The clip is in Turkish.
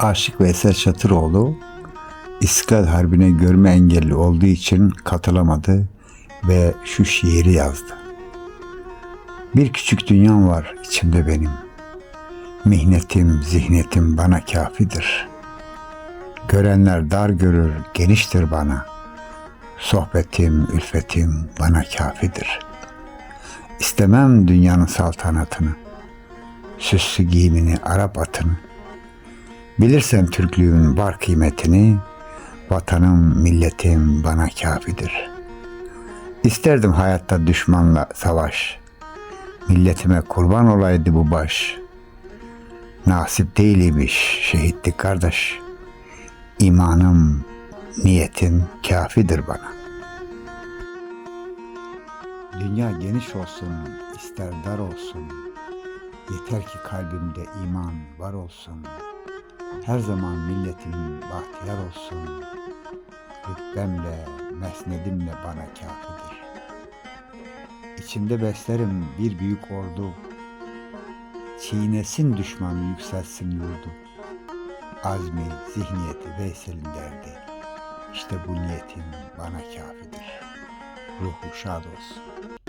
Aşık Veysel Çatıroğlu İstiklal Harbi'ne görme engelli olduğu için katılamadı ve şu şiiri yazdı. Bir küçük dünyam var içimde benim. Mihnetim, zihnetim bana kafidir. Görenler dar görür, geniştir bana. Sohbetim, ülfetim bana kafidir. İstemem dünyanın saltanatını. Süslü giyimini, Arap atını. Bilirsen Türklüğün var kıymetini, vatanım, milletim bana kafidir. İsterdim hayatta düşmanla savaş. Milletime kurban olaydı bu baş. Nasip değilmiş şehitlik kardeş. İmanım, niyetim kafidir bana. Dünya geniş olsun, ister dar olsun. Yeter ki kalbimde iman var olsun. Her zaman milletim bahtiyar olsun. Rütbemle, mesnedimle bana kafidir. İçimde beslerim bir büyük ordu. Çiğnesin düşman yükselsin yurdu. Azmi, zihniyeti Veysel'in derdi. İşte bu niyetim bana kafidir. Ruhu şad olsun.